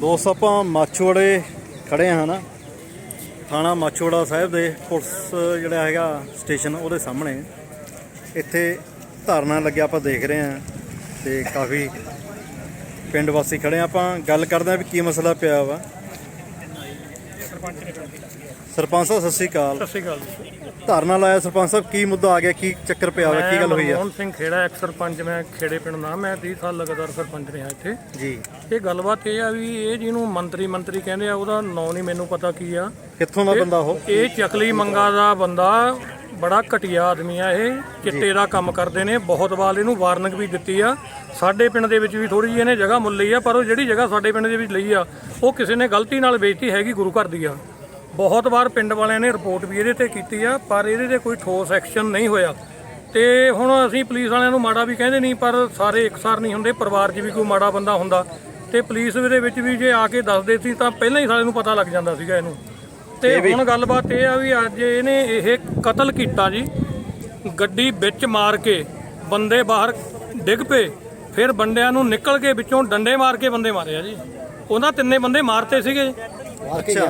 ਦੋਸਤ ਆਪਾਂ ਮਾਛੋੜੇ ਖੜੇ ਹਾਂ ਨਾ। ਥਾਣਾ ਮਾਛੋੜਾ ਸਾਹਿਬ ਦੇ ਪੁਲਿਸ ਜਿਹੜਾ ਹੈਗਾ ਸਟੇਸ਼ਨ ਉਹਦੇ ਸਾਹਮਣੇ। ਇੱਥੇ ਧਰਨਾ ਲੱਗਿਆ ਆਪਾਂ ਦੇਖ ਰਹੇ ਹਾਂ ਤੇ ਕਾਫੀ ਪਿੰਡ ਵਾਸੀ ਖੜੇ ਆਪਾਂ ਗੱਲ ਕਰਦੇ ਹਾਂ ਵੀ ਕੀ ਮਸਲਾ ਪਿਆ ਵਾ। ਸਰਪੰਚ ਸਾਹਿਬ ਸਤਿ ਸ਼੍ਰੀ ਅਕਾਲ। ਸਤਿ ਸ਼੍ਰੀ ਅਕਾਲ ਧਰਨਾ ਲਾਇਆ ਸਰਪੰਚ ਸਾਹਿਬ ਕੀ ਮੁੱਦਾ ਆ ਗਿਆ ਕੀ ਚੱਕਰ ਪਿਆ ਵਾ ਕੀ ਗੱਲ ਹੋਈ ਆ? ਮੋਹਨ ਸਿੰਘ ਖੇੜਾ ਐਕਸ ਸਰਪੰਚ ਮੈਂ ਖੇੜੇ ਪਿੰਡ ਦਾ ਮੈਂ 30 ਸਾਲ ਲਗਾਤਾਰ ਸਰਪੰਚ ਰਿਹਾ ਇੱਥੇ। ਜੀ। ਇਹ ਗੱਲਬਾਤ ਇਹ ਆ ਵੀ ਇਹ ਜਿਹਨੂੰ ਮੰਤਰੀ ਮੰਤਰੀ ਕਹਿੰਦੇ ਆ ਉਹਦਾ ਨਾਂ ਨਹੀਂ ਮੈਨੂੰ ਪਤਾ ਕੀ ਆ। ਕਿੱਥੋਂ ਦਾ ਬੰਦਾ ਉਹ? ਇਹ ਚਕਲੀ ਮੰਗਾ ਦਾ ਬੰਦਾ ਬੜਾ ਘਟੀਆ ਆਦਮੀ ਆ ਇਹ ਚਿੱਟੇ ਦਾ ਕੰਮ ਕਰਦੇ ਨੇ ਬਹੁਤ ਵਾਰ ਇਹਨੂੰ ਵਾਰਨਿੰਗ ਵੀ ਦਿੱਤੀ ਆ। ਸਾਡੇ ਪਿੰਡ ਦੇ ਵਿੱਚ ਵੀ ਥੋੜੀ ਜਿਹੀ ਇਹਨੇ ਜਗ੍ਹਾ ਮੁੱਲ ਲਈ ਆ ਪਰ ਉਹ ਜਿਹੜੀ ਜਗ੍ਹਾ ਸਾਡੇ ਪਿੰਡ ਦੇ ਵਿੱਚ ਲਈ ਆ ਉਹ ਕਿਸੇ ਨੇ ਗਲਤੀ ਨਾਲ ਵੇਚਤੀ ਹੈਗੀ ਗੁਰੂ ਘਰ ਦੀ ਆ। ਬਹੁਤ ਵਾਰ ਪਿੰਡ ਵਾਲਿਆਂ ਨੇ ਰਿਪੋਰਟ ਵੀ ਇਹਦੇ ਤੇ ਕੀਤੀ ਆ ਪਰ ਇਹਦੇ ਤੇ ਕੋਈ ਠੋਸ ਐਕਸ਼ਨ ਨਹੀਂ ਹੋਇਆ। ਤੇ ਹੁਣ ਅਸੀਂ ਪੁਲਿਸ ਵਾਲਿਆਂ ਨੂੰ ਮਾੜਾ ਵੀ ਕਹਿੰਦੇ ਨਹੀਂ ਪਰ ਸਾਰੇ ਇਕਸਾਰ ਨਹੀਂ ਹੁੰਦੇ ਪਰਿਵਾਰ 'ਚ ਵੀ ਕੋਈ ਮਾੜਾ ਬੰਦਾ ਹੁੰਦਾ। ਤੇ ਪੁਲਿਸ ਦੇ ਵਿੱਚ ਵੀ ਜੇ ਆ ਕੇ ਦੱਸਦੇ ਸੀ ਤਾਂ ਪਹਿਲਾਂ ਹੀ ਸਾਰੇ ਨੂੰ ਪਤਾ ਲੱਗ ਜਾਂਦਾ ਸੀਗਾ ਇਹਨੂੰ। ਤੇ ਹੁਣ ਗੱਲਬਾਤ ਇਹ ਆ ਵੀ ਅੱਜ ਇਹਨੇ ਇਹ ਕਤਲ ਕੀਤਾ ਜੀ। ਗੱਡੀ ਵਿੱਚ ਮਾਰ ਕੇ ਬੰਦੇ ਬਾਹਰ ਡਿੱਗ ਪਏ ਫਿਰ ਬੰਦਿਆਂ ਨੂੰ ਨਿਕਲ ਕੇ ਵਿੱਚੋਂ ਡੰਡੇ ਮਾਰ ਕੇ ਬੰਦੇ ਮਾਰੇ ਆ ਜੀ। ਉਹਨਾਂ ਤਿੰਨੇ ਬੰਦੇ ਮਾਰਤੇ ਸੀਗੇ।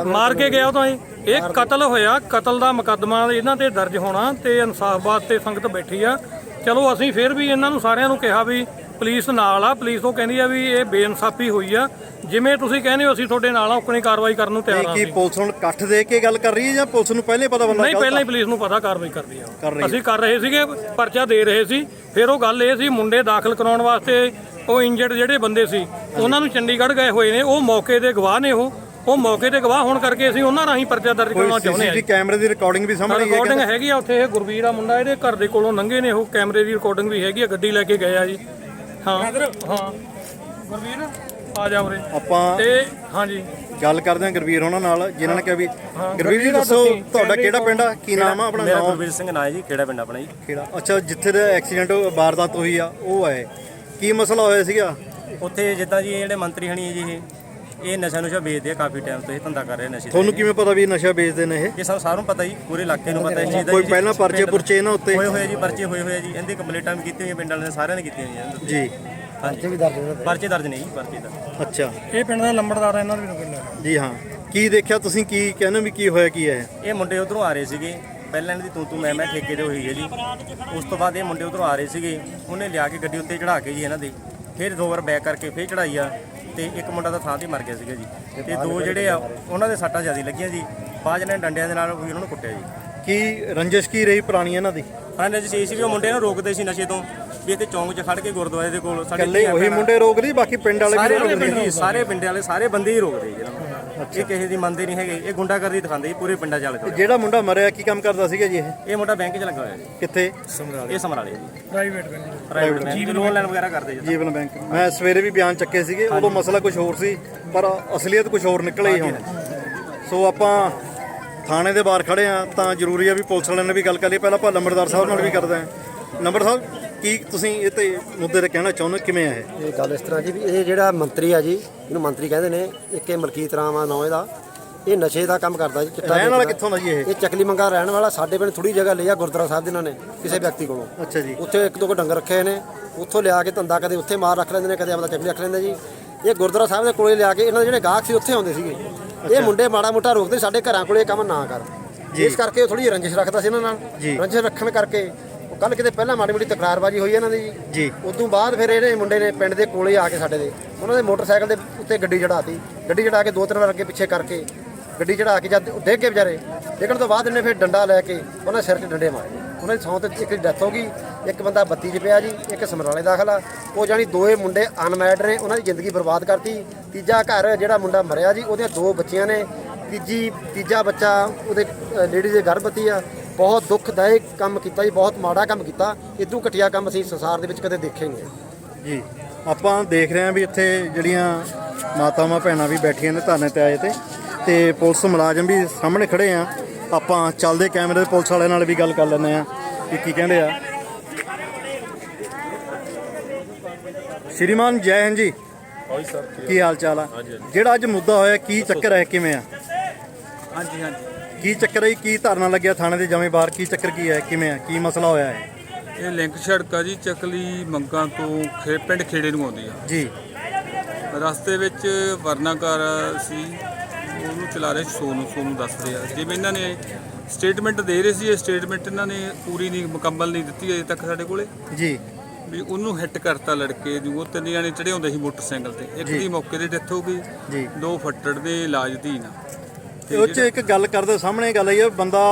ਮਾਰ ਕੇ ਗਿਆ। ਉਹ ਤਾਂ ਇਹ ਇਹ ਕਤਲ ਹੋਇਆ ਕਤਲ ਦਾ ਮੁਕੱਦਮਾ ਇਹਨਾਂ ਤੇ ਦਰਜ ਹੋਣਾ ਤੇ ਇਨਸਾਫ ਵਾਸਤੇ ਸੰਗਤ ਬੈਠੀ ਆ। ਚਲੋ ਅਸੀਂ ਫਿਰ ਵੀ ਇਹਨਾਂ ਨੂੰ ਸਾਰਿਆਂ ਨੂੰ ਕਿਹਾ ਵੀ ਪੁਲਿਸ ਨਾਲ ਆ ਪੁਲਿਸ ਉਹ ਕਹਿੰਦੀ ਆ ਵੀ ਇਹ ਬੇਇਨਸਾਫੀ ਹੋਈ ਆ। ਜਿਵੇਂ ਤੁਸੀਂ ਕਹਿੰਦੇ ਹੋ ਅਸੀਂ ਤੁਹਾਡੇ ਨਾਲ ਆ ਉਕਣੀ ਕਾਰਵਾਈ ਕਰਨ ਨੂੰ ਤਿਆਰ ਆ ਕੀ ਪੁਲਿਸ ਹੁਣ ਇਕੱਠ ਦੇ ਕੇ ਗੱਲ ਕਰ ਰਹੀ ਹੈ ਜਾਂ ਪੁਲਿਸ ਨੂੰ ਪਹਿਲੇ ਪਤਾ ਬੰਦਾ ਨਹੀਂ ਪਹਿਲਾਂ ਹੀ ਪੁਲਿਸ ਨੂੰ ਪਤਾ ਕਾਰਵਾਈ ਕਰਦੀ ਆ। ਅਸੀਂ ਕਰ ਰਹੇ ਸੀਗੇ ਪਰਚਾ ਦੇ ਰਹੇ ਸੀ। ਫਿਰ ਉਹ ਗੱਲ ਇਹ ਸੀ ਮੁੰਡੇ ਦਾਖਲ ਕਰਾਉਣ ਵਾਸਤੇ ਉਹ ਇੰਜਰਡ ਜਿਹੜੇ ਬੰਦੇ ਸੀ ਉਹਨਾਂ ਨੂੰ ਚੰਡੀਗੜ੍ਹ ਗਏ ਹੋਏ ਨੇ ਉਹ ਮੌਕੇ ਦੇ ਗਵਾਹ ਨੇ ਉਹ। ਉਹ ਮੌਕੇ ਤੇ ਗਵਾਹ ਹੋਣ ਕਰਕੇ ਅਸੀਂ ਉਹਨਾਂ ਰਾਹੀਂ ਪਰਚਾ ਦਰਜ ਕਰਾਉਣਾ ਕੋਈ ਚਾਹੁੰਦੇ ਆ ਸੀਸੀਟੀਵੀ ਕੈਮਰੇ ਦੀ ਰਿਕਾਰਡਿੰਗ ਵੀ ਸਾਹਮਣੇ ਹੀ ਹੈ ਰਿਕਾਰਡਿੰਗ ਹੈਗੀ ਆ ਉੱਥੇ ਇਹ ਗੁਰਵੀਰ ਆ ਮੁੰਡਾ ਇਹਦੇ ਘਰ ਦੇ ਕੋਲੋਂ ਲੰਘੇ ਨੇ ਉਹ ਕੈਮਰੇ ਦੀ ਰਿਕਾਰਡਿੰਗ ਵੀ ਹੈਗੀ ਆ ਗੱਡੀ ਲੈ ਕੇ ਗਏ ਆ ਜੀ। ਹਾਂ। ਹਾਂ। ਗੁਰਵੀਰ ਆ ਜਾ ਉਰੇ। ਆਪਾਂ ਤੇ ਹਾਂਜੀ ਗੱਲ ਕਰਦੇ ਹਾਂ ਗੁਰਵੀਰ ਉਹਨਾਂ ਨਾਲ ਜਿਨ੍ਹਾਂ ਨੇ ਕਿਹਾ ਵੀ ਗੁਰਵੀਰ ਜੀ ਦੱਸੋ ਤੁਹਾਡਾ ਕਿਹੜਾ ਪਿੰਡ? ਆ? ਕੀ ਨਾਮ ਆ ਆਪਣਾ? ਮੇਰਾ ਨਾਮ? ਗੁਰਵੀਰ ਸਿੰਘ ਨਾਂ ਹੈ ਜੀ ਕਿਹੜਾ ਪਿੰਡ ਆਪਣਾ ਜੀ? ਕਿਹੜਾ? ਅੱਛਾ ਜਿੱਥੇ ਦਾ ਐਕਸੀਡੈਂਟ ਵਾਰਦਾਤ ਹੋਈ ਆ ਉਹ ਹੈ ਕੀ ਮਸਲਾ ਹੋਇਆ ਸੀਗਾ? ਉੱਥੇ ਜਿੱਦਾਂ ਜੀ ਇਹ ਜਿਹੜੇ ਮੰਤਰੀ ਹਣੀ ਹੈ ਜੀ ਇਹ। ਇਹ ਨਸ਼ਾ ਨੁਸ਼ਾ ਵੇਚਦੇ ਆ ਕਾਫੀ ਟਾਈਮ ਤੋਂ ਇਹ ਧੰਦਾ ਕਰ ਰਹੇ ਨਸ਼ੇ ਦਾ। ਤੁਹਾਨੂੰ ਕਿਵੇਂ ਪਤਾ ਵੀ ਇਹ ਨਸ਼ਾ ਵੇਚਦੇ ਨੇ ਇਹ? ਇਹ ਸਭ ਸਾਰਿਆਂ ਨੂੰ ਪਤਾ ਜੀ ਪੂਰੇ ਇਲਾਕੇ ਨੂੰ ਪਤਾ ਇਸ ਚੀਜ਼ ਦਾ ਕੋਈ ਜੀ। ਪਹਿਲਾਂ ਪਰਚੇ ਪੁਰਚੇ ਇਹਨਾਂ ਉੱਤੇ? ਹੋਏ ਹੋਏ ਜੀ ਪਰਚੇ ਹੋਏ ਹੋਏ ਆ ਜੀ ਇਹਦੇ ਕੰਪਲੀਟਾਂ ਵੀ ਕੀਤੀਆਂ ਹੋਈਆਂ ਪਿੰਡ ਵਾਲਿਆਂ ਨੇ ਸਾਰਿਆਂ ਨੇ ਕੀਤੀਆਂ ਹੋਈਆਂ ਜੀ ਉੱਤੇ। ਹਾਂਜੀ। ਪਰਚੇ ਦਰਜ ਨਹੀਂ ਜੀ ਪਰਚੇ ਦਾ ਅੱਛਾ। ਇਹ ਪਿੰਡ ਦਾ ਲੰਬੜਦਾਰ ਇਹਨਾਂ ਦਾ ਵੀ ਨੰਬਰ ਜੀ ਹਾਂ। ਕੀ ਦੇਖਿਆ ਤੁਸੀਂ ਕੀ ਕਹਿੰਦੇ ਵੀ ਕੀ ਹੋਇਆ ਕੀ ਹੈ ਇਹ? ਮੁੰਡੇ ਉਧਰੋਂ ਆ ਰਹੇ ਸੀਗੇ। ਪਹਿਲਾਂ ਇਹਨਾਂ ਦੀ ਤੂੰ ਤੂੰ ਮੈਂ ਮੈਂ ਠੇਕੇ ਤੇ ਹੋਈ ਹੈ ਜੀ। ਉਸ ਤੋਂ ਬਾਅਦ ਇਹ ਮੁੰਡੇ ਉਧਰੋਂ ਆ ਰਹੇ ਸੀਗੇ। ਉਹਨੇ ਲਿਆ ਕੇ ਗੱਡੀ ਉੱਤੇ ਚੜਾ ਕੇ ਜੀ ਇਹਨਾਂ ਦੇ। ਫਿਰ ਦੋ ਵਾਰ ਬੈਕ ਕਰਕੇ ਫਿਰ ਚੜਾਈ ਆ। ਤੇ ਇੱਕ ਮੁੰਡਾ ਤਾਂ ਥਾਂ ਤੇ ਮਰ ਗਿਆ ਸੀਗਾ ਜੀ। ਤੇ ਦੋ ਜਿਹੜੇ ਆ ਉਹਨਾਂ ਦੇ ਸੱਟਾਂ ਜ਼ਿਆਦਾ ਲੱਗੀਆਂ ਜੀ। ਇਹਨਾਂ ਨੇ ਡੰਡਿਆਂ ਦੇ ਨਾਲ ਵੀ ਉਹਨਾਂ ਨੂੰ ਕੁੱਟਿਆ ਜੀ। ਕੀ ਰੰਜਿਸ਼ ਕੀ ਰਹੀ ਪੁਰਾਣੀ ਇਹਨਾਂ ਦੀ? ਹਾਂ ਜੀ ਸੀ ਸੀ ਉਹ ਮੁੰਡੇ ਨੂੰ ਰੋਕਦੇ ਸੀ ਨਸ਼ੇ ਤੋਂ ਵੀ ਇੱਥੇ ਚੌਂਕ 'ਚ ਖੜ ਕੇ ਗੁਰਦੁਆਰੇ ਦੇ ਕੋਲ ਸਾਡੇ ਇਕੱਲੇ ਉਹੀ ਮੁੰਡੇ ਰੋਕ ਰਹੀ ਬਾਕੀ ਪਿੰਡ ਵਾਲੇ ਵੀ ਰੋਕਦੇ ਸਾਰੇ ਪਿੰਡ ਵਾਲੇ ਸਾਰੇ ਬੰਦੇ ਹੀ ਰੋਕਦੇ ਜੀ ਇਹ ਕਿਸੇ ਦੀ ਮੰਨਦੇ ਨਹੀਂ ਹੈਗੇ। ਇਹ ਗੁੰਡਾਗਰਦੀ ਦਿਖਾਉਂਦੇ ਜੀ ਪੂਰੇ ਪਿੰਡਾਂ 'ਚ ਵਾਲੇ ਜਿਹੜਾ ਮੁੰਡਾ ਮਰਿਆ ਕੀ ਕੰਮ ਕਰਦਾ ਸੀਗਾ ਜੀ ਇਹ? ਇਹ ਮੁੰਡਾ ਬੈਂਕ 'ਚ ਲੱਗਾ ਹੋਇਆ ਜੀ। ਕਿੱਥੇ? ਇਹ ਸਮਰਾਲੇ ਜੀ। Private bank private bank. Loan ਲੈਣ ਵਗੈਰਾ ਕਰਦੇ ਜੀ। ਜੀਵਨ ਬੈਂਕ। ਮੈਂ ਸਵੇਰੇ ਵੀ ਬਿਆਨ ਚੱਕੇ ਸੀਗੇ ਉਦੋਂ ਮਸਲਾ ਕੁਝ ਹੋਰ ਸੀ ਪਰ ਅਸਲੀਅਤ ਕੁਝ ਹੋਰ ਨਿਕਲਿਆ ਹੀ ਹੁਣ। ਸੋ ਆਪਾਂ ਥਾਣੇ ਦੇ ਬਾਹਰ ਖੜੇ ਆ ਤਾਂ ਜ਼ਰੂਰੀ ਆ ਵੀ ਪੁਲਿਸ ਵਾਲਿਆਂ ਨੇ ਵੀ ਗੱਲ ਕਰ ਲਈ। ਪਹਿਲਾਂ ਆਪਾਂ ਲੰਬੜਦਾਰ ਸਾਹਿਬ ਨਾਲ ਵੀ ਕਰਦੇ ਆ। ਨੰਬਰ ਸਾਹਿਬ ਕੀ ਤੁਸੀਂ ਇਹ ਤੇ ਮੁੱਦੇ ਤੇ ਕਹਿਣਾ ਚਾਹੁੰਦੇ? ਕਿਵੇਂ ਆ ਇਹ? ਇਹ ਗੱਲ ਇਸ ਤਰ੍ਹਾਂ ਜੀ ਵੀ ਇਹ ਜਿਹੜਾ ਮੰਤਰੀ ਆ ਜੀ ਇਹਨੂੰ ਮੰਤਰੀ ਕਹਿੰਦੇ ਨੇ ਇੱਕ ਇਹ ਮਲਕੀਤ ਰਾਮ ਆ ਨਾਂ ਇਹਦਾ ਇਹ ਨਸ਼ੇ ਦਾ ਕੰਮ ਕਰਦਾ ਜੀ ਚਿੱਟਾ ਰਹਿਣ ਵਾਲਾ ਵੇਚਦਾ। ਕਿੱਥੋਂ ਦਾ ਜੀ ਇਹ? ਇਹ ਚਕਲੀ ਮੰਗਾ ਰਹਿਣ ਵਾਲਾ ਸਾਡੇ ਪਿੰਡ ਥੋੜੀ ਜਗ੍ਹਾ ਲਈ ਆ ਗੁਰਦੁਆਰਾ ਸਾਹਿਬ ਦੇ ਇਹਨਾਂ ਨੇ ਕਿਸੇ ਵਿਅਕਤੀ ਕੋਲੋਂ। ਅੱਛਾ ਜੀ। ਉੱਥੇ ਇੱਕ ਦੋ ਕੋ ਡੰਗਰ ਰੱਖੇ ਨੇ ਉੱਥੋਂ ਲਿਆ ਕੇ ਧੰਦਾ ਕਦੇ ਉੱਥੇ ਮਾਰ ਰੱਖ ਲੈਂਦੇ ਨੇ ਕਦੇ ਆਪਦਾ ਚਕਲੀ ਰੱਖ ਲੈਂਦੇ ਜੀ। ਇਹ ਗੁਰਦੁਆਰਾ ਸਾਹਿਬ ਦੇ ਕੋਲੇ ਲਿਆ ਕੇ ਇਹਨਾਂ ਦੇ ਜਿਹੜੇ ਗਾਹਕ ਸੀ ਉੱਥੇ ਆਉਂਦੇ ਸੀਗੇ। ਇਹ ਮੁੰਡੇ ਮਾੜਾ ਮੋਟਾ ਰੋਕਦੇ ਸਾਡੇ ਘਰਾਂ ਕੋਲੇ ਇਹ ਕੰਮ ਨਾ ਕਰ। ਇਸ ਕਰਕੇ ਥੋੜੀ ਰੰਜਿਸ਼ ਰੱਖਦਾ ਸੀ ਇਹਨਾਂ ਨਾਲ। ਰੰਜਿਸ਼ ਰੱਖਣ ਕਰਕੇ ਕੱਲ ਕਿਤੇ ਪਹਿਲਾਂ ਮਾੜੀ ਮੋਟੀ ਤਕਰਾਰਬਾਜੀ ਹੋਈ ਇਹਨਾਂ ਦੀ ਜੀ। ਉਦੋਂ ਬਾਅਦ ਫਿਰ ਇਹਨੇ ਮੁੰਡੇ ਨੇ ਪਿੰਡ ਦੇ ਕੋਲੇ ਆ ਕੇ ਸਾਡੇ ਦੇ ਉਹਨਾਂ ਦੇ ਮੋਟਰਸਾਈਕਲ ਦੇ ਉੱਤੇ ਗੱਡੀ ਚੜਾਤੀ ਗੱਡੀ ਚੜਾ ਕੇ ਦੋ ਤਿੰਨ ਵਾਰ ਅੱਗੇ ਪਿੱਛੇ ਕਰਕੇ ਗੱਡੀ ਚੜਾ ਕੇ ਜਦ ਉਹ ਡਿੱਗ ਗਏ ਵਿਚਾਰੇ ਡਿੱਗਣ ਤੋਂ ਬਾਅਦ ਇਹਨੇ ਫਿਰ ਡੰਡਾ ਲੈ ਕੇ ਉਹਨਾਂ ਸਿਰ 'ਚ ਡੰਡੇ ਮਾਰੇ। ਉਹਨਾਂ ਦੀ ਸੌਂ ਤੇ ਇੱਕ ਦੀ ਡੈਥ ਹੋ ਗਈ ਇੱਕ ਬੰਦਾ ਬੱਤੀ 'ਚ ਪਿਆ ਜੀ ਇੱਕ ਸਮਰਾਲੇ ਦਾਖਲਾ ਉਹ ਜਾਨੀ ਦੋਏ ਮੁੰਡੇ ਅਨਮੈਰਿਡ ਨੇ ਉਹਨਾਂ ਦੀ ਜ਼ਿੰਦਗੀ ਬਰਬਾਦ ਕਰਤੀ। ਤੀਜਾ ਘਰ ਜਿਹੜਾ ਮੁੰਡਾ ਮਰਿਆ ਜੀ ਉਹਦੀਆਂ ਦੋ ਬੱਚੀਆਂ ਨੇ। ਤੀਜੀ ਤੀਜਾ ਬੱਚਾ ਉਹਦੇ ਲੇਡੀ ਦੇ ਗਰਭਵਤੀ ਆ। ਬਹੁਤ ਦੁੱਖਦਾਇਕ ਕੰਮ ਕੀਤਾ ਜੀ ਬਹੁਤ ਮਾੜਾ ਕੰਮ ਕੀਤਾ। ਇਦੋਂ ਘਟੀਆ ਕੰਮ ਅਸੀਂ ਸੰਸਾਰ ਦੇ ਵਿੱਚ ਕਦੇ ਦੇਖੇ ਨਹੀਂ। ਜੀ ਆਪਾਂ ਦੇਖ ਰਹੇ ਹਾਂ ਵੀ ਇੱਥੇ ਜਿਹੜੀਆਂ ਮਾਤਾਵਾਂ ਭੈਣਾਂ ਵੀ ਬੈਠੀਆਂ ਨੇ ਧਰਨੇ ਤੇ ਆਏ ਤੇ ਤੇ ਪੁਲਿਸ ਮੁਲਾਜ਼ਮ ਵੀ ਸਾਹਮਣੇ ਖੜੇ ਆ। ਆਪਾਂ ਚੱਲਦੇ ਕੈਮਰੇ ਦੇ ਪੁਲਿਸ ਵਾਲਿਆਂ ਨਾਲ ਵੀ ਗੱਲ ਕਰ ਲੈਂਦੇ ਆ ਕਿ ਕੀ ਕਹਿੰਦੇ ਆ। ਸ਼੍ਰੀਮਾਨ ਜੈ ਹਿੰਦ ਜੀ। ਕੀ ਹਾਲ ਚਾਲ ਆ? ਜਿਹੜਾ ਅੱਜ ਮੁੱਦਾ ਹੋਇਆ ਕੀ ਚੱਕਰ ਹੈ ਕਿਵੇਂ ਆ? ਹਾਂਜੀ ਹਾਂਜੀ। ਕੀ ਚੱਕਰ ਹੈ ਕੀ ਧਰਨਾ ਲੱਗਿਆ ਥਾਣੇ ਦੇ ਜਮੇ ਬਾਹਰ? ਕੀ ਚੱਕਰ ਕੀ ਹੈ? ਕਿਵੇਂ ਆ ਕੀ ਮਸਲਾ ਹੋਇਆ ਹੈ? ਇਹ ਲਿੰਕ ਸੜਕ ਆ ਜੀ ਚੱਕਲੀ ਮੰਗਾ ਤੋਂ ਖੇ ਪਿੰਡ ਖੇੜੇ ਨੂੰ ਆਉਂਦੀ ਆ। ਜੀ। ਰਸਤੇ ਵਿੱਚ ਵਰਨਾਕਾਰ ਸੀ ਉਹਨੂੰ ਚਲਾ ਰਹੇ ਸੋਨੂੰ ਸੋਨੂੰ ਦੱਸ ਰਿਹਾ। ਜਿਵੇਂ ਇਹਨਾਂ ਨੇ ਸਟੇਟਮੈਂਟ ਦੇ ਰਹੇ ਸੀ ਇਹ ਸਟੇਟਮੈਂਟ ਇਹਨਾਂ ਨੇ ਪੂਰੀ ਨਹੀਂ ਮੁਕੰਮਲ ਨਹੀਂ ਦਿੱਤੀ ਅਜੇ ਤੱਕ ਸਾਡੇ ਕੋਲੇ। ਜੀ। ਵੀ ਉਹਨੂੰ ਹਿੱਟ ਕਰਤਾ ਲੜਕੇ ਨੂੰ ਉਹ ਤਿੰਨ ਜਾਣੇ ਚੜੇ ਹੁੰਦੇ ਸੀ ਮੋਟਰਸਾਈਕਲ ਤੇ। ਇੱਕ ਦੀ ਮੌਕੇ ਤੇ ਡੈਥ ਹੋ ਗਈ। ਜੀ। ਦੋ ਫੱਟੜ ਦੇ ਇਲਾਜ ਦੀ ਨਾ ਤੇ ਉਹ 'ਚ ਇੱਕ ਗੱਲ ਕਰਦੇ ਸਾਹਮਣੇ ਗੱਲ ਆਈ ਹੈ ਬੰਦਾ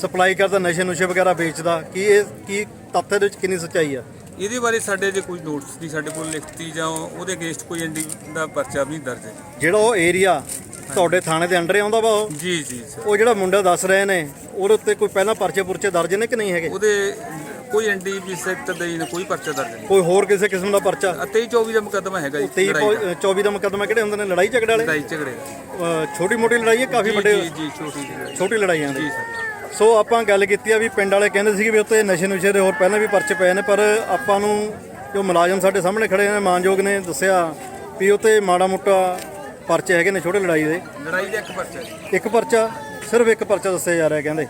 ਸਪਲਾਈ ਕਰਦਾ ਨਸ਼ੇ ਨੁਸ਼ੇ ਵਗੈਰਾ ਵੇਚਦਾ ਕੀ ਇਹ ਕੀ ਤੱਥ ਦੇ ਵਿੱਚ ਕਿੰਨੀ ਸੱਚਾਈ ਆ? ਇਹਦੇ ਬਾਰੇ ਸਾਡੇ ਜੇ ਕੋਈ ਨੋਟਿਸ ਨਹੀਂ ਸਾਡੇ ਕੋਲ ਲਿਖਤੀ ਜਾਂ ਉਹਦੇ ਅਗੇਂਸਟ ਕੋਈ ਐਂਡੀ ਦਾ ਪਰਚਾ ਵੀ ਨਹੀਂ ਦਰਜ ਹੈ ਜਿਹੜਾ ਉਹ ਏਰੀਆ ਤੁਹਾਡੇ ਥਾਣੇ ਦੇ ਅੰਡਰ ਆਉਂਦਾ ਵਾ ਉਹ? ਜੀ ਜੀ ਸਰ। ਉਹ ਜਿਹੜਾ ਮੁੰਡਾ ਦੱਸ ਰਹੇ ਨੇ ਉਹਦੇ ਉੱਤੇ ਕੋਈ ਪਹਿਲਾਂ ਪਰਚੇ ਪੁਰਚੇ ਦਰਜ ਨੇ ਕਿ ਨਹੀਂ ਹੈਗੇ? ਉਹਦੇ ਕੋਈ ਐਂਡੀ ਵੀ ਸੈਕਟਰ ਦੇ ਨੇ ਕੋਈ ਪਰਚਾ ਦਰਜ ਨਹੀਂ। ਕੋਈ ਹੋਰ ਕਿਸੇ ਕਿਸਮ ਦਾ ਪਰਚਾ? ਅਤੇ 24 ਦਾ ਮੁਕੱਦਮਾ ਹੈਗਾ ਜੀ 23 ਲੜਾਈ ਦਾ। 24 ਦਾ ਮੁਕੱਦਮਾ ਕਿਹੜੇ ਹੁੰਦੇ ਨੇ? ਲੜਾਈ ਝਗੜੇ ਵਾਲੇ? ਲੜਾਈ ਝਗੜੇ ਦਾ। ਛੋਟੀ ਮੋਟੀ ਲੜਾਈ ਹੈ ਕਾਫੀ ਵੱਡੇ? ਜੀ ਜੀ ਛੋਟੀ ਜਿਹੀ ਲੜਾਈ। ਛੋਟੀ ਲੜਾਈਆਂ ਜੀ ਸਰ। ਸੋ ਆਪਾਂ ਗੱਲ ਕੀਤੀ ਆ ਵੀ ਪਿੰਡ ਵਾਲੇ ਕਹਿੰਦੇ ਸੀਗੇ ਵੀ ਉੱਤੇ ਨਸ਼ੇ ਨੁਸ਼ੇ ਦੇ ਹੋਰ ਪਹਿਲਾਂ ਵੀ ਪਰਚੇ ਪਏ ਨੇ ਪਰ ਆਪਾਂ ਨੂੰ ਜੋ ਮੁਲਾਜ਼ਮ ਸਾਡੇ ਸਾਹਮਣੇ ਖੜੇ ਨੇ ਮਾਨਯੋਗ ਨੇ ਦੱਸਿਆ ਵੀ ਉੱਤੇ ਮਾੜਾ ਮੋਟਾ ਪਰਚੇ ਹੈਗੇ ਨੇ ਛੋਟੇ ਲੜਾਈ ਦੇ। ਲੜਾਈ ਦਾ ਇੱਕ ਪਰਚਾ ਜੀ। ਇੱਕ ਪਰਚਾ ਸਿਰਫ ਇੱਕ ਪਰਚਾ ਦੱਸਿਆ ਜਾ ਰਿਹਾ ਕਹਿੰਦੇ।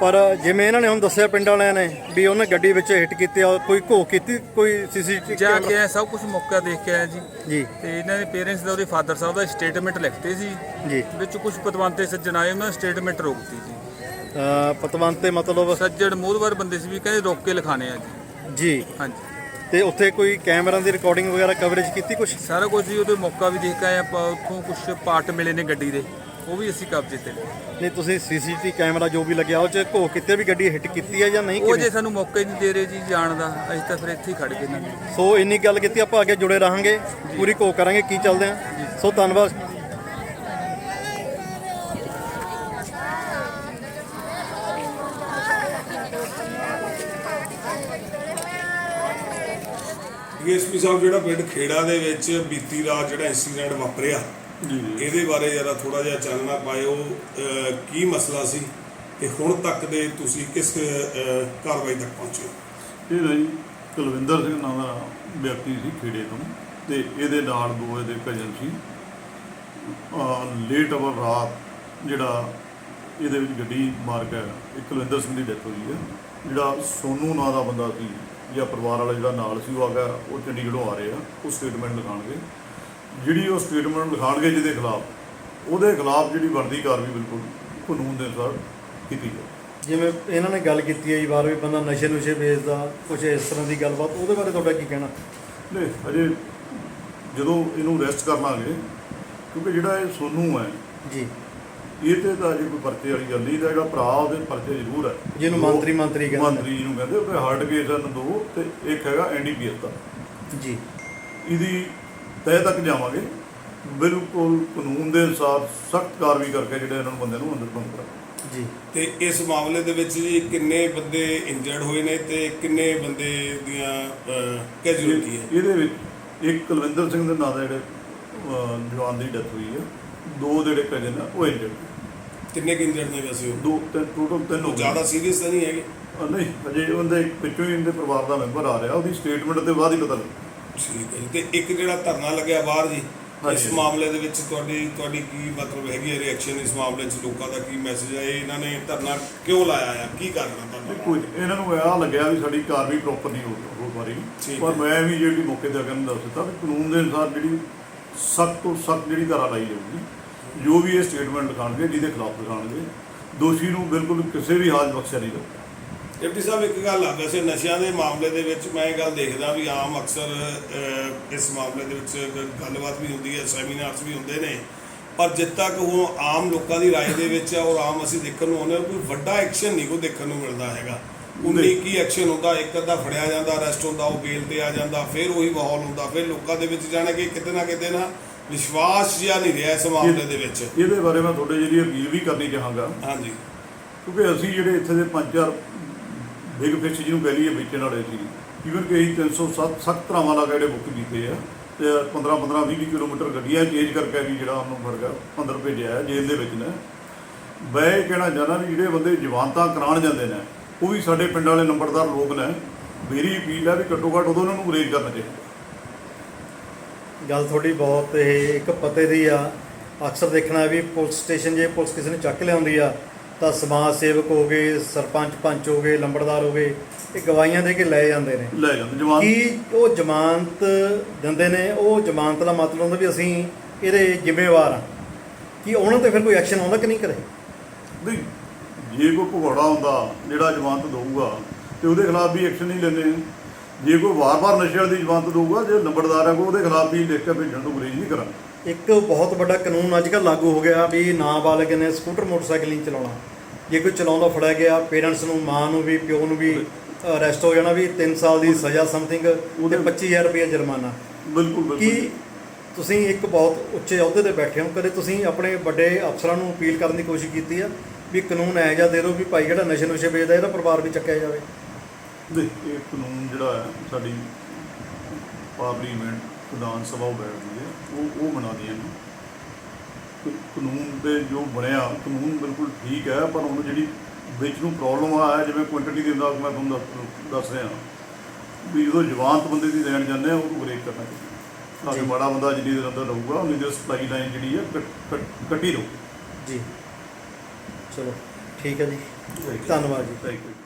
ਪਰ ਜਿਵੇਂ ਇਹਨਾਂ ਨੇ ਹੁਣ ਦੱਸਿਆ ਪਿੰਡ ਵਾਲਿਆਂ ਨੇ ਵੀ ਉਹਨੇ ਗੱਡੀ ਵਿੱਚ ਹਿੱਟ ਕੀਤੀ ਆ ਕੋਈ ਘੋ ਕੀਤੀ ਕੋਈ ਸੀਸੀਟੀਵੀ ਜਾ ਕੇ ਆਏ, ਸਭ ਕੁਝ ਮੌਕਾ ਦੇਖ ਕੇ ਆਇਆ ਜੀ। ਜੀ। ਤੇ ਇਹਨਾਂ ਦੇ ਪੇਰੈਂਟਸ ਦਾ ਉਹਦੇ ਫਾਦਰ ਸਾਹਿਬ ਦਾ ਸਟੇਟਮੈਂਟ ਲਿਖਤੇ ਸੀ। ਜੀ। ਵਿੱਚ ਕੁਝ ਪਤਵੰਤੇ ਸੱਜਣ ਆਏ ਉਹਨਾਂ ਨੇ ਸਟੇਟਮੈਂਟ ਰੋਕਤੀ ਜੀ। ਅਹ ਪਤਵੰਤ ਤੇ ਮਤਲਬ ਸੱਜਣ ਮੋਦਵਾਰ ਬੰਦੇ ਸੀ ਵੀ ਕਹਿੰਦੇ ਰੋਕ ਕੇ ਲਿਖਾਣੇ ਆ ਜੀ। ਜੀ। ਹਾਂਜੀ। ਤੇ ਉੱਥੇ ਕੋਈ ਕੈਮਰਾ ਦੀ ਰਿਕਾਰਡਿੰਗ ਵਗੈਰਾ ਕਵਰੇਜ ਕੀਤੀ ਕੁਛ? ਸਾਰਾ ਕੁਝ ਜੀ ਉਹਦੇ ਮੌਕਾ ਵੀ ਦੇਖ ਕੇ ਆਏ ਆਪਾਂ ਉੱਥੋਂ ਕੁਝ ਪਾਰਟ ਮਿਲੇ ਨੇ ਗੱਡੀ ਦੇ। ਉਹ ਵੀ ਅਸੀਂ ਕਬਜ਼ੇ ਤੇ ਲਏ ਨਹੀਂ ਤੁਸੀਂ ਸੀਸੀਟੀਵੀ ਕੈਮਰਾ ਜੋ ਵੀ ਲੱਗਿਆ ਉਹ ਚ ਘੋ ਕਿਤੇ ਵੀ ਗੱਡੀ ਹਿੱਟ ਕੀਤੀ ਹੈ ਜਾਂ ਨਹੀਂ ਉਹ ਜੇ ਸਾਨੂੰ ਮੌਕਾ ਹੀ ਨਹੀਂ ਦੇ ਰਹੇ ਜੀ ਜਾਣ ਦਾ ਅਸੀਂ ਤਾਂ ਫਿਰ ਇੱਥੇ ਹੀ ਖੜ ਗਏ ਨਾ ਸੋ ਇੰਨੀ ਗੱਲ ਕੀਤੀ ਆਪਾਂ ਅੱਗੇ ਜੁੜੇ ਰਹਾਂਗੇ ਪੂਰੀ ਘੋ ਕਰਾਂਗੇ ਕੀ ਚੱਲਦੇ ਆ। ਸੋ ਧੰਨਵਾਦ। ਡੀਐਸਪੀ ਸਾਹਿਬ ਜਿਹੜਾ ਪਿੰਡ ਖੇੜਾ ਦੇ ਵਿੱਚ ਬੀਤੀ ਰਾਤ ਜਿਹੜਾ ਇੰਸੀਡੈਂਟ ਵਾਪਰਿਆ ਇਹਦੇ ਬਾਰੇ ਜਰਾ ਥੋੜਾ ਜਿਹਾ ਚਾਨਣਾ ਪਾਇਓ। ਕੀ ਮਸਲਾ ਸੀ ਤੇ ਹੁਣ ਤੱਕ ਦੇ ਤੁਸੀਂ ਕਿਸ ਕਾਰਵਾਈ ਤੱਕ ਪਹੁੰਚੇ ਇਹ ਜੀ ਕੁਲਵਿੰਦਰ ਸਿੰਘ ਨਾਂ ਦਾ ਵਿਅਕਤੀ ਸੀ ਖੇੜੇ ਤੋਂ ਤੇ ਇਹਦੇ ਨਾਲ ਦੋ ਇਹਦੇ ਕਜ਼ਨ ਸੀ ਲੇਟ ਅਵਰ ਰਾਤ ਜਿਹੜਾ ਇਹਦੇ ਵਿੱਚ ਗੱਡੀ ਮਾਰ ਕੇ ਕੁਲਵਿੰਦਰ ਸਿੰਘ ਦੀ ਡੈਥ ਹੋਈ ਹੈ। ਜਿਹੜਾ ਸੋਨੂ ਨਾਂ ਦਾ ਬੰਦਾ ਸੀ ਜਾਂ ਪਰਿਵਾਰ ਵਾਲਾ ਜਿਹੜਾ ਨਾਲ ਸੀ ਉਹ ਆ ਗਿਆ ਉਹ ਚੰਡੀਗੜ੍ਹੋਂ ਆ ਰਹੇ ਆ ਉਹ ਸਟੇਟਮੈਂਟ ਲਿਖਾਣਗੇ ਜਿਹੜੀ ਉਹ ਸਟੇਟਮੈਂਟ ਲਿਖਾਣਗੇ ਜਿਹਦੇ ਖਿਲਾਫ ਉਹਦੇ ਖਿਲਾਫ ਜਿਹੜੀ ਬਣਦੀ ਕਾਰਵਾਈ ਬਿਲਕੁਲ ਕਾਨੂੰਨ ਦੇ ਅਨੁਸਾਰ ਕੀਤੀ ਜਾਵੇ ਜਿਵੇਂ ਇਹਨਾਂ ਨੇ ਗੱਲ ਕੀਤੀ ਹੈ ਜੀ ਬਾਰ ਵੀ ਬੰਦਾ ਨਸ਼ੇ ਨੁਸ਼ੇ ਵੇਚਦਾ ਕੁਝ ਇਸ ਤਰ੍ਹਾਂ ਦੀ ਗੱਲਬਾਤ ਉਹਦੇ ਬਾਰੇ ਤੁਹਾਡਾ ਕੀ ਕਹਿਣਾ? ਨਹੀਂ ਅਜੇ ਜਦੋਂ ਇਹਨੂੰ ਅਰੈਸਟ ਕਰ ਲਾਂਗੇ ਕਿਉਂਕਿ ਜਿਹੜਾ ਇਹ ਸੋਨੂ ਹੈ ਜੀ। ਇਹ ਤੇ ਤਾਂ ਅਜੇ ਕੋਈ ਪਰਚੇ ਵਾਲੀ ਗੱਲ ਨਹੀਂ ਦਾ ਜਿਹੜਾ ਭਰਾ ਉਹਦੇ ਪਰਚੇ ਜ਼ਰੂਰ ਹੈ। ਜਿਹਨੂੰ ਮੰਤਰੀ- ਮੰਤਰੀ ਕਹਿੰਦੇ। ਮੰਤਰੀ ਨੂੰ ਕਹਿੰਦੇ ਉਹਦੇ ਹਾਰਟ ਕੇਸ ਹਨ ਦੋ ਤੇ ਇੱਕ ਹੈਗਾ ਐਨਡੀਪੀਐਸ ਦਾ। ਜੀ। ਇਹਦੀ ਤਹਿ ਤੱਕ ਜਾਵਾਂਗੇ। ਬਿਲਕੁਲ ਕਾਨੂੰਨ ਦੇ ਅਨੁਸਾਰ ਸਖਤ ਕਾਰਵਾਈ ਕਰਕੇ ਜਿਹੜੇ ਇਹਨਾਂ ਨੂੰ ਬੰਦੇ ਨੂੰ ਅੰਦਰ ਬੰਦ ਕਰਾਂਗੇ। ਜੀ। ਤੇ ਇਸ ਮਾਮਲੇ ਦੇ ਵਿੱਚ ਜੀ ਕਿੰਨੇ ਬੰਦੇ ਇੰਜਰਡ ਹੋਏ ਨੇ ਤੇ ਕਿੰਨੇ ਬੰਦੇ ਦੀਆਂ ਕੈਜੂਅਲਟੀ ਹੈ? ਇਹਦੇ ਵਿੱਚ ਇੱਕ ਕੁਲਵਿੰਦਰ ਸਿੰਘ ਦੇ ਨਾਂ ਦਾ ਜਿਹੜੇ ਜਵਾਨ ਦੀ ਡੈਥ ਹੋਈ ਹੈ। ਦੋ ਜਿਹੜੇ ਕਜਨ ਆ ਉਹ ਇੰਜਰਡ ਕਿੰਨੇ ਕੁ ਇੰਜਰਡ ਨੇ ਵੈਸੇ ਉਹ? ਦੋ ਤਿੰਨ ਟੋਟਲ ਤਿੰਨ ਹੋ ਜ਼ਿਆਦਾ ਸੀਰੀਅਸ ਤਾਂ ਨਹੀਂ ਹੈਗੇ? ਨਹੀਂ ਅਜੇ ਉਹਦੇ ਵਿੱਚੋਂ ਹੀ ਇਹਦੇ ਪਰਿਵਾਰ ਦਾ ਮੈਂਬਰ ਆ ਰਿਹਾ। ਉਹਦੀ ਸਟੇਟਮੈਂਟ ਦੇ ਬਾਅਦ ਹੀ ਪਤਾ ਲੱਗੂ ਠੀਕ ਹੈ ਜੀ। ਤੇ ਇੱਕ ਜਿਹੜਾ ਧਰਨਾ ਲੱਗਿਆ ਬਾਹਰ ਜੀ ਇਸ ਹਾਂਜੀ। ਮਾਮਲੇ ਦੇ ਵਿੱਚ ਤੁਹਾਡੀ ਤੁਹਾਡੀ ਕੀ ਮਤਲਬ ਹੈਗੀ ਹੈ ਰਿਐਕਸ਼ਨ ਇਸ ਮਾਮਲੇ 'ਚ? ਲੋਕਾਂ ਦਾ ਕੀ ਮੈਸੇਜ ਹੈ? ਇਹ ਇਹਨਾਂ ਨੇ ਧਰਨਾ ਕਿਉਂ ਲਾਇਆ ਆ? ਕੀ ਕਾਰਨ ਧਰਨਾ ਕੋਈ ਨਹੀਂ, ਇਹਨਾਂ ਨੂੰ ਇਹ ਲੱਗਿਆ ਵੀ ਸਾਡੀ ਕਾਰਵਾਈ ਪ੍ਰੋਪਰ ਨਹੀਂ ਹੋ ਹੋ ਪਾ ਰਹੀ। ਠੀਕ ਪਰ ਹੈ। ਮੈਂ ਵੀ ਜਿਹੜੀ ਮੌਕੇ ਤੇ ਅਗਰ ਨੂੰ ਦੱਸ ਦਿੱਤਾ ਵੀ ਕਾਨੂੰਨ ਦੇ ਅਨੁਸਾਰ ਜਿਹੜੀ ਸਖਤ ਤੋਂ ਸਖਤ ਜਿਹੜੀ ਧਾਰਾ ਲਾਈ ਜਾਊਗੀ ਜੋ ਵੀ ਇਹ ਸਟੇਟਮੈਂਟ ਲਿਖਾਣਗੇ ਜਿਹਦੇ ਖਿਲਾਫ ਲਿਖਾਣਗੇ ਦੋਸ਼ੀ ਨੂੰ ਬਿਲਕੁਲ ਕਿਸੇ ਵੀ ਹਾਲ 'ਚ ਬਖਸ਼ਿਆ ਨਹੀਂ ਜਾਊਗਾ। ਡਿਪਟੀ ਸਾਹਿਬ ਇੱਕ ਗੱਲ ਆ ਵੈਸੇ ਨਸ਼ਿਆਂ ਦੇ ਮਾਮਲੇ ਦੇ ਵਿੱਚ ਮੈਂ ਇਹ ਗੱਲ ਦੇਖਦਾ ਵੀ ਆਮ ਅਕਸਰ ਅਹ, ਇਸ ਮਾਮਲੇ ਦੇ ਵਿੱਚ ਗ- ਗੱਲਬਾਤ ਵੀ ਹੁੰਦੀ ਹੈ ਸੈਮੀਨਾਰਸ ਵੀ ਹੁੰਦੇ ਨੇ ਪਰ ਜਿੱਦ ਤੱਕ ਉਹ ਆਮ ਲੋਕਾਂ ਦੀ رائے ਦੇ ਵਿੱਚ ਆ ਔਰ ਆਮ ਅਸੀਂ ਦੇਖਣ ਨੂੰ ਆਉਂਦੇ ਹਾਂ, ਕੋਈ ਵੱਡਾ ਐਕਸ਼ਨ ਨਹੀਂ ਕੋਈ ਦੇਖਣ ਨੂੰ ਮਿਲਦਾ ਹੈਗਾ ਉਨੀ ਕੀ ਐਕਸ਼ਨ ਹੁੰਦਾ ਇੱਕ ਅੱਧਾ ਫੜਿਆ ਜਾਂਦਾ ਅਰੈਸਟ ਹੁੰਦਾ ਉਹ ਬੇਲ ਤੇ ਆ ਜਾਂਦਾ ਫਿਰ ਉਹੀ ਮਾਹੌਲ ਹੁੰਦਾ ਫਿਰ ਲੋਕਾਂ ਦੇ ਵਿੱਚ ਜਾਣੇ ਕਿ ਕਿਤੇ ਨਾ ਕਿਤੇ ਨਾ ਵਿਸ਼ਵਾਸ ਜਿਹਾ ਨਹੀਂ ਰਿਹਾ ਇਸ ਮਾਮਲੇ ਦੇ ਵਿੱਚ ਇਹਦੇ ਬਾਰੇ ਮੈਂ ਤੁਹਾਡੇ ਜਿਹੜੀ ਅਪੀਲ ਵੀ ਕਰਨੀ ਚਾਹਾਂਗਾ ਹਾਂਜੀ ਕਿਉਂਕਿ ਅਸੀਂ ਜਿਹੜੇ ਇੱਥੇ ਦੇ ਪੰਜ ਚਾਰ ਬਿਗ ਫਿਸ਼ ਜਿਹਨੂੰ ਕਹਿ ਲਈਏ ਵੇਚਣ ਵਾਲੇ ਸੀ। ਈਵਨ ਕਿ ਅਸੀਂ 307 ਸਖਤ ਧਰਾਵਾਂ ਵਾਲਾ ਜਿਹੜੇ ਬੁੱਕ ਕੀਤੇ ਆ। ਤੇ 15 15 20 ਕਿਲੋਮੀਟਰ ਗੱਡੀਆਂ ਚੇਂਜ ਕਰਕੇ ਵੀ ਜਿਹੜਾ ਉਹਨੂੰ ਫੜ ਗਿਆ ਅੰਦਰ ਭੇਜਿਆ ਜੇਲ੍ਹ ਦੇ ਵਿੱਚ ਨੇ। ਮੈਂ ਇਹ ਕਹਿਣਾ ਚਾਹੁੰਦਾ ਵੀ ਜਿਹੜੇ ਬੰਦੇ ਜਵਾਨਤਾ ਕਰਾਉਣ ਜਾਂਦੇ ਨੇ, ਉਹ ਵੀ ਸਾਡੇ ਪਿੰਡ ਵਾਲੇ ਨੰਬਰਦਾਰ ਲੋਕ ਨੇ, ਮੇਰੀ ਅਪੀਲ ਹੈ ਵੀ ਘੱਟੋ ਘੱਟ ਉਦੋਂ ਉਹਨਾਂ ਨੂੰ ਗਰੇਜ ਕਰਨਾ ਚਾਹੀਦਾ। ਗੱਲ ਤੁਹਾਡੀ ਬਹੁਤ ਇਹ ਇੱਕ ਪਤੇ ਦੀ ਆ। ਅਕਸਰ ਦੇਖਣਾ ਵੀ ਪੁਲਿਸ ਸਟੇਸ਼ਨ ਜੇ ਪੁਲਿਸ ਕਿਸੇ ਨੂੰ ਚੱਕ ਲਿਆਉਂਦੀ ਆ ਤਾਂ ਸਮਾਜ ਸੇਵਕ ਹੋ ਗਏ ਸਰਪੰਚ ਪੰਚ ਹੋ ਗਏ ਲੰਬੜਦਾਰ ਹੋ ਗਏ ਇਹ ਗਵਾਹੀਆਂ ਦੇ ਕੇ ਲੈ ਜਾਂਦੇ ਨੇ। ਲੈ ਜਾਂਦੇ ਜਵਾਨ ਕੀ ਉਹ ਜ਼ਮਾਨਤ ਦਿੰਦੇ ਨੇ? ਉਹ ਜ਼ਮਾਨਤ ਦਾ ਮਤਲਬ ਹੁੰਦਾ ਵੀ ਅਸੀਂ ਇਹਦੇ ਜ਼ਿੰਮੇਵਾਰ ਆ ਕੀ ਉਹਨਾਂ ਤੇ ਫਿਰ ਕੋਈ ਐਕਸ਼ਨ ਆਉਂਦਾ ਕਿ ਨਹੀਂ ਕਰੇ? ਨਹੀਂ ਜੇ ਕੋਈ ਭਗੌੜਾ ਹੁੰਦਾ ਜਿਹੜਾ ਜ਼ਮਾਨਤ ਦਊਗਾ ਤੇ ਉਹਦੇ ਖਿਲਾਫ ਵੀ ਐਕਸ਼ਨ ਨਹੀਂ ਲੈਂਦੇ। ਜੇ ਕੋਈ ਵਾਰ-ਵਾਰ ਨਸ਼ੇ ਵਾਲੀ ਦੀ ਜ਼ਮਾਨਤ ਦਊਗਾ ਜੇ ਨੰਬਰਦਾਰ ਹੈ ਕੋਈ ਉਹਦੇ ਖਿਲਾਫ ਵੀ ਲਿਖ ਕੇ ਭੇਜਣ ਤੋਂ ਗੁਰੇਜ਼ ਨਹੀਂ ਕਰਾਂਗੇ। ਇੱਕ ਬਹੁਤ ਵੱਡਾ ਕਾਨੂੰਨ ਅੱਜ ਕੱਲ੍ਹ ਲਾਗੂ ਹੋ ਗਿਆ ਵੀ ਨਾਬਾਲਗ ਨੇ ਸਕੂਟਰ ਮੋਟਰਸਾਈਕਲ ਨਹੀਂ ਚਲਾਉਣਾ। ਜੇ ਕੋਈ ਚਲਾਉਂਦਾ ਫੜਿਆ ਗਿਆ ਪੇਰੈਂਟਸ ਨੂੰ ਮਾਂ ਨੂੰ ਵੀ ਪਿਓ ਨੂੰ ਵੀ ਅਰੈਸਟ ਹੋ ਜਾਣਾ ਵੀ 3 ਸਾਲ ਦੀ ਸਜ਼ਾ ਸਮਥਿੰਗ ਤੇ 25000 ਰੁਪਏ ਜੁਰਮਾਨਾ। ਬਿਲਕੁਲ ਬਿਲਕੁਲ। ਕੀ ਤੁਸੀਂ ਇੱਕ ਬਹੁਤ ਉੱਚੇ ਅਹੁਦੇ ਤੇ ਬੈਠੇ ਹੋ ਕਦੇ ਤੁਸੀਂ ਆਪਣੇ ਵੱਡੇ ਅਫਸਰਾਂ ਨੂੰ ਅਪੀਲ ਕਰਨ ਦੀ ਕੋਸ਼ਿਸ਼ ਕੀਤੀ ਆ ਵੀ ਕਾਨੂੰਨ ਇਹੋ ਜਿਹਾ ਦੇ ਦਿਓ ਵੀ ਭਾਈ ਜਿਹੜਾ ਨਸ਼ੇ ਨੁਸ਼ੇ ਵੇਚਦਾ ਇਹਦਾ ਪਰਿਵਾਰ ਵੀ ਚੱਕਿਆ ਜਾਵੇ? ਨਹੀਂ, ਇਹ ਕਾਨੂੰਨ ਜਿਹੜਾ ਹੈ ਸਾਡੀ ਪਾਰਲੀਮੈਂਟ ਵਿਧਾਨ ਸਭਾ ਉਹ ਬੈਠਦੀ ਹੈ ਉਹ ਉਹ ਬਣਾਉਂਦੀਆਂ ਨੇ। ਤੇ ਕਾਨੂੰਨ ਦੇ ਜੋ ਬਣਿਆ ਕਾਨੂੰਨ ਬਿਲਕੁਲ ਠੀਕ ਹੈ ਪਰ ਉਹਨੂੰ ਜਿਹੜੀ ਵਿੱਚ ਨੂੰ ਪ੍ਰੋਬਲਮ ਆ ਹੈ ਜਿਵੇਂ ਕੁਆਂਟੀਟੀ ਦੇ ਅੰਦਾਜ਼ ਮੈਂ ਤੁਹਾਨੂੰ ਦੱਸ- ਰਿਹਾ। ਵੀ ਜਦੋਂ ਜਵਾਨਤ ਬੰਦੇ ਦੀ ਲੈਣ ਜਾਂਦੇ ਆ ਉਹਨੂੰ ਬ੍ਰੇਕ ਕਰਨਾ ਚਾਹੀਦਾ। ਤਾਂ ਕਿ ਮਾੜਾ ਬੰਦਾ ਜਿੰਨੀ ਦੇਰ ਅੰਦਰ ਰਹੂਗਾ ਉਨੀ ਦੇਰ ਸਪਲਾਈ ਲਾਈਨ ਜਿਹੜੀ ਹੈ ਕੱਟੀ ਰਹੂ। ਜੀ। ਚਲੋ ਠੀਕ ਹੈ ਜੀ। ਧੰਨਵਾਦ ਜੀ। Thank you